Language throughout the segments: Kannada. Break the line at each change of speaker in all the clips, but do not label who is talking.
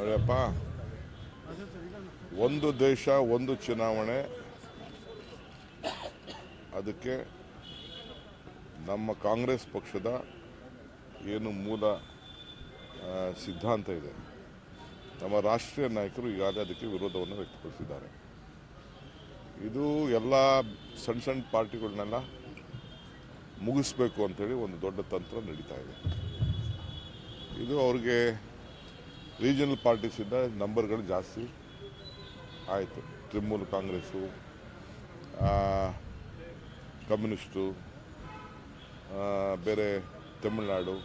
ನೋಡಿಯಪ್ಪ ಒಂದು ದೇಶ, ಒಂದು ಚುನಾವಣೆ. ಅದಕ್ಕೆ ನಮ್ಮ ಕಾಂಗ್ರೆಸ್ ಪಕ್ಷದ ಏನು ಮೂಲ ಸಿದ್ಧಾಂತ ಇದೆ. ನಮ್ಮ ರಾಷ್ಟ್ರೀಯ ನಾಯಕರು ಈಗಾಗಲೇ ಅದಕ್ಕೆ ವಿರೋಧವನ್ನು ವ್ಯಕ್ತಪಡಿಸಿದ್ದಾರೆ. ಇದು ಎಲ್ಲ ಸಣ್ಣ ಸಣ್ಣ ಪಾರ್ಟಿಗಳನ್ನೆಲ್ಲ ಮುಗಿಸ್ಬೇಕು ಅಂತೇಳಿ ಒಂದು ದೊಡ್ಡ ತಂತ್ರ ನಡೀತಾ ಇದೆ. ಇದು ಅವ್ರಿಗೆ ರೀಜನಲ್ ಪಾರ್ಟೀಸಿಂದ ನಂಬರ್ಗಳು ಜಾಸ್ತಿ. ಆಯಿತು. ತೃಣಮೂಲ ಕಾಂಗ್ರೆಸ್ಸು ಕಮ್ಯುನಿಸ್ಟು ಬೇರೆ ತಮಿಳುನಾಡು,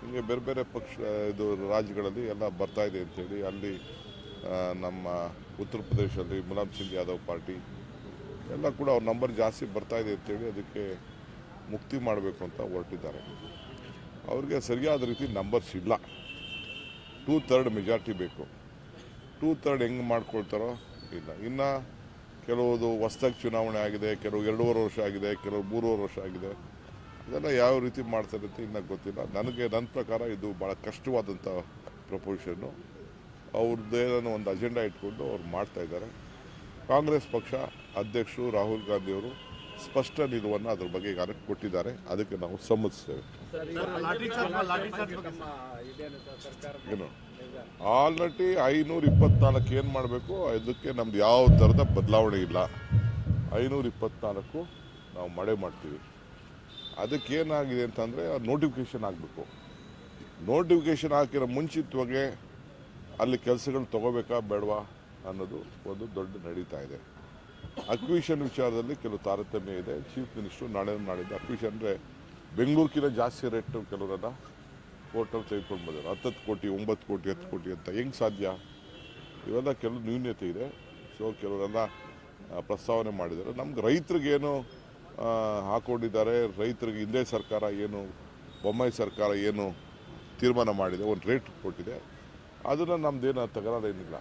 ಹೀಗೆ ಬೇರೆ ಬೇರೆ ಪಕ್ಷ, ಇದು ರಾಜ್ಯಗಳಲ್ಲಿ ಎಲ್ಲ ಬರ್ತಾಯಿದೆ ಅಂಥೇಳಿ ಅಲ್ಲಿ ನಮ್ಮ ಉತ್ತರ ಪ್ರದೇಶದಲ್ಲಿ ಮುಲಾಮ್ ಸಿಂಗ್ ಯಾದವ್ ಪಾರ್ಟಿ, ಎಲ್ಲ ಕೂಡ ಅವ್ರ ನಂಬರ್ ಜಾಸ್ತಿ ಬರ್ತಾಯಿದೆ ಅಂತೇಳಿ ಅದಕ್ಕೆ ಮುಕ್ತಿ ಮಾಡಬೇಕು ಅಂತ ಹೊರಟಿದ್ದಾರೆ. ಅವ್ರಿಗೆ ಸರಿಯಾದ ರೀತಿ ನಂಬರ್ಸ್ ಇಲ್ಲ. ಟೂ ಥರ್ಡ್ ಮೆಜಾರಿಟಿ ಬೇಕು. ಟೂ ಥರ್ಡ್ ಹೆಂಗೆ ಮಾಡ್ಕೊಳ್ತಾರೋ? ಇಲ್ಲ. ಇನ್ನು ಕೆಲವುದು ಹೊಸ್ದಾಗಿ ಚುನಾವಣೆ ಆಗಿದೆ, ಕೆಲವು ಎರಡೂವರೆ ವರ್ಷ ಆಗಿದೆ, ಕೆಲವು ಮೂರುವರೆ ವರ್ಷ ಆಗಿದೆ. ಇದೆಲ್ಲ ಯಾವ ರೀತಿ ಮಾಡ್ತಾರೆ ಅಂತ ಇನ್ನೂ ಗೊತ್ತಿಲ್ಲ. ನನಗೆ ನನ್ನ ಪ್ರಕಾರ ಇದು ಭಾಳ ಕಷ್ಟವಾದಂಥ ಪ್ರಪೋಸಿಷನ್ನು ಅವ್ರದ್ದೇನೋ ಒಂದು ಅಜೆಂಡಾ ಇಟ್ಕೊಂಡು ಅವ್ರು ಮಾಡ್ತಾಯಿದ್ದಾರೆ ಕಾಂಗ್ರೆಸ್ ಪಕ್ಷ ಅಧ್ಯಕ್ಷರು ರಾಹುಲ್ ಗಾಂಧಿಯವರು ಸ್ಪಷ್ಟ ನಿಲುವನ್ನು ಅದ್ರ ಬಗ್ಗೆ ಈಗಾಗಲೇ ಕೊಟ್ಟಿದ್ದಾರೆ. ಅದಕ್ಕೆ ನಾವು ಸಮ್ಮತಿಸ್ತೇವೆ. ಏನು? ಆಲ್ರೆಡಿ ಐನೂರ ಇಪ್ಪತ್ನಾಲ್ಕು ಏನು ಮಾಡಬೇಕು? ಅದಕ್ಕೆ ನಮ್ದು ಯಾವ ಥರದ ಬದಲಾವಣೆ ಇಲ್ಲ. ಐನೂರ ಇಪ್ಪತ್ನಾಲ್ಕು ನಾವು ಮಳೆ ಮಾಡ್ತೀವಿ. ಅದಕ್ಕೆ ಏನಾಗಿದೆ ಅಂತಂದರೆ ನೋಟಿಫಿಕೇಶನ್ ಆಗಬೇಕು ನೋಟಿಫಿಕೇಶನ್ ಹಾಕಿರೋ ಮುಂಚಿತವಾಗಿ ಅಲ್ಲಿ ಕೆಲಸಗಳು ತಗೋಬೇಕಾ ಬೇಡವಾ ಅನ್ನೋದು ಒಂದು ದೊಡ್ಡ ನಡೀತಾ ಇದೆ. ಅಕ್ವಿಷನ್ ವಿಚಾರದಲ್ಲಿ ಕೆಲವು ತಾರತಮ್ಯ ಇದೆ. ಚೀಫ್ ಮಿನಿಸ್ಟ್ರು ನಾಳೆ ನಾಡಿದ್ದು ಅಕ್ವಿಷನ್ ಅಂದರೆ ಬೆಂಗಳೂರಿಗಿಂತ ಜಾಸ್ತಿ ರೇಟ್ ಕೆಲವರೆಲ್ಲ ಕೋರ್ಟಲ್ಲಿ ತೆಗೆದುಕೊಂಡು ಬಂದರು ಹತ್ತತ್ತು ಕೋಟಿ, ಒಂಬತ್ತು ಕೋಟಿ, ಹತ್ತು ಕೋಟಿ ಅಂತ ಹೆಂಗೆ ಸಾಧ್ಯ? ಇವೆಲ್ಲ ಕೆಲವು ನ್ಯೂನ್ಯತೆ ಇದೆ. ಸೊ ಕೆಲವರೆಲ್ಲ ಪ್ರಸ್ತಾವನೆ ಮಾಡಿದ್ದಾರೆ. ನಮ್ಗೆ ರೈತರಿಗೇನು ಹಾಕೊಂಡಿದ್ದಾರೆ, ರೈತರಿಗೆ ಹಿಂದೆ ಸರ್ಕಾರ ಏನು, ಬೊಮ್ಮಾಯಿ ಸರ್ಕಾರ ಏನು ತೀರ್ಮಾನ ಮಾಡಿದೆ, ಒಂದು ರೇಟ್ ಕೊಟ್ಟಿದೆ. ಅದನ್ನು ನಮ್ದೇನು ತಕರಾರೇನಿಲ್ಲ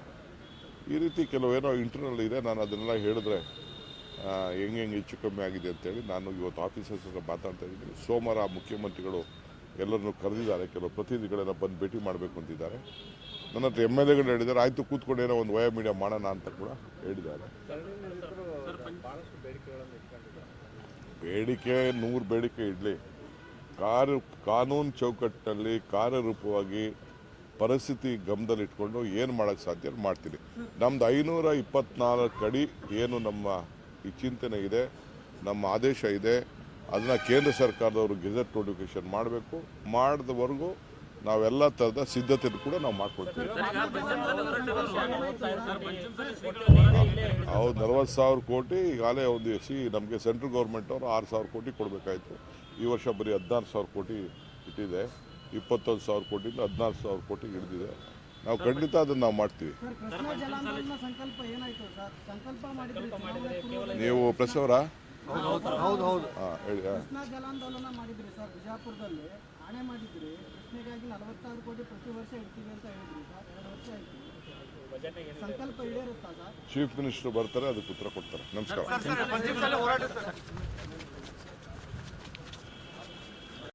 ಈ ರೀತಿ ಕೆಲವೇನೋ ಇಂಟರ್ನಲ್ ಇದೆ, ನಾನು ಅದನ್ನೆಲ್ಲ ಹೇಳಿದ್ರೆ ಹೆಂಗೆ ಹೆಂಗೆ ಹೆಚ್ಚು ಕಮ್ಮಿ ಆಗಿದೆ ಅಂತೇಳಿ ನಾನು ಇವತ್ತು ಆಫೀಸರ್ಸ್ ಹತ್ರ ಮಾತಾಡ್ತಾ ಇದ್ದೀನಿ. ಸೋಮವಾರ ಮುಖ್ಯಮಂತ್ರಿಗಳು ಎಲ್ಲರನ್ನು ಕರೆದಿದ್ದಾರೆ, ಕೆಲವು ಪ್ರತಿನಿಧಿಗಳೆಲ್ಲ ಬಂದು ಭೇಟಿ ಮಾಡಬೇಕು ಅಂತಿದ್ದಾರೆ. ನನ್ನ ಹತ್ರ ಎಂ ಎಲ್ ಎಗಳು ಹೇಳಿದ್ದಾರೆ, ಆಯಿತು ಕೂತ್ಕೊಂಡು ಏನೋ ಒಂದು ವಯ ಮೀಡಿಯಾ ಮಾಡೋಣ ಅಂತ ಕೂಡ ಹೇಳಿದ್ದಾರೆ. ಬೇಡಿಕೆ ನೂರು ಬೇಡಿಕೆ ಇಡಲಿ. ಕಾರು, ಕಾನೂನು ಚೌಕಟ್ಟಿನಲ್ಲಿ ಕಾರ್ಯರೂಪವಾಗಿ ಪರಿಸ್ಥಿತಿ ಗಮನದಲ್ಲಿಟ್ಕೊಂಡು ಏನು ಮಾಡೋಕ್ಕೆ ಸಾಧ್ಯ ಮಾಡ್ತೀನಿ. ನಮ್ದು ಐನೂರ ಇಪ್ಪತ್ನಾಲ್ಕು ಅಡಿ ಏನು ನಮ್ಮ ಈ ಚಿಂತನೆ ಇದೆ ನಮ್ಮ ಆದೇಶ ಇದೆ ಅದನ್ನು ಕೇಂದ್ರ ಸರ್ಕಾರದವರು ಗೆಜೆಟ್ ನೋಟಿಫಿಕೇಶನ್ ಮಾಡಬೇಕು. ಮಾಡಿದವರೆಗೂ ನಾವೆಲ್ಲ ಥರದ ಸಿದ್ಧತೆ ಕೂಡ ನಾವು ಮಾಡ್ಕೊಳ್ತೀವಿ. ಹೌದು ನಲವತ್ತು ಸಾವಿರ ಕೋಟಿ ಈಗಾಗಲೇ ಒಂದು ಸಿ ನಮಗೆ ಸೆಂಟ್ರಲ್ ಗೌರ್ಮೆಂಟ್ ಅವರು ಆರು ಸಾವಿರ ಕೋಟಿ ಕೊಡಬೇಕಾಯ್ತು. ಈ ವರ್ಷ ಬರೀ ಹದಿನಾರು ಸಾವಿರ ಕೋಟಿ ಇಟ್ಟಿದೆ. ಇಪ್ಪತ್ತೊಂದು ಸಾವಿರ ಕೋಟಿಯಿಂದ ಹದಿನಾರು ಸಾವಿರ ಕೋಟಿ ಹಿಡಿದಿದೆ ನಾವು ಖಂಡಿತ ಅದನ್ನು ನಾವು ಮಾಡ್ತೀವಿ
ಸರ್ ಸಂಕಲ್ಪ ಏನಾಯ್ತು ಸರ್ ಸಂಕಲ್ಪ ಮಾಡಿದ್ರಿ
ನೀವು ಪ್ರಸವರ ಹಾಂ ಹೇಳಿ ಚೀಫ್ ಮಿನಿಸ್ಟರ್ ಬರ್ತಾರೆ ಅದಕ್ಕೆ ಉತ್ತರ ಕೊಡ್ತಾರೆ ನಮಸ್ಕಾರ